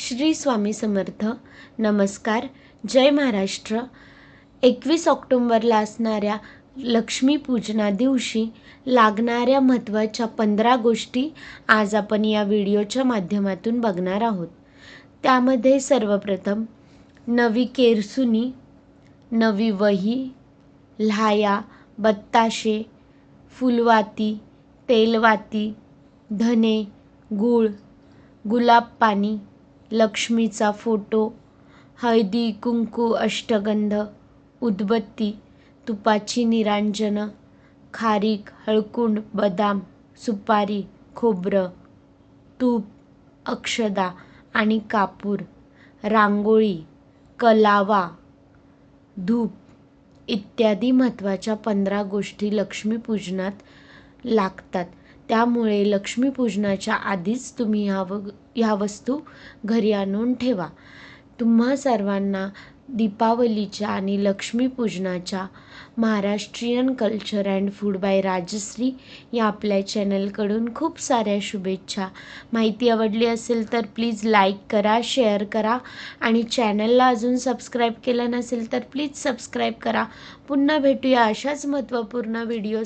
श्री स्वामी समर्थ. नमस्कार. जय महाराष्ट्र. एकवीस ऑक्टोंबरला असणाऱ्या लक्ष्मीपूजना दिवशी लागणाऱ्या महत्त्वाच्या पंधरा गोष्टी आज आपण या व्हिडिओच्या माध्यमातून बघणार आहोत. त्यामध्ये सर्वप्रथम नवी केरसुनी नवी वही ल्हाया बत्ताशे फुलवाती तेलवाती धने गूळ गुलाब पाणी लक्ष्मीचा फोटो हळदी कुंकू अष्टगंध उदबत्ती तुपाची निरांजनं खारीक हळकुंड बदाम सुपारी खोबरं तूप अक्षदा आणि कापूर रांगोळी कलावा धूप इत्यादी महत्त्वाच्या पंधरा गोष्टी लक्ष्मीपूजनात लागतात. त्यामुळे लक्ष्मीपूजनाच्या आधीच तुम्ही ह्या व ह्या वस्तू घरी आणून ठेवा. तुम्हा सर्वांना दीपावलीच्या आणि लक्ष्मीपूजनाच्या Maharashtrian culture and food by Rajshree या आपल्या चॅनलकडून खूप साऱ्या शुभेच्छा. माहिती आवडली असेल तर प्लीज लाईक करा शेअर करा आणि चॅनलला अजून सबस्क्राईब केलं नसेल तर प्लीज सबस्क्राईब करा. पुन्हा भेटूया अशाच महत्त्वपूर्ण व्हिडिओ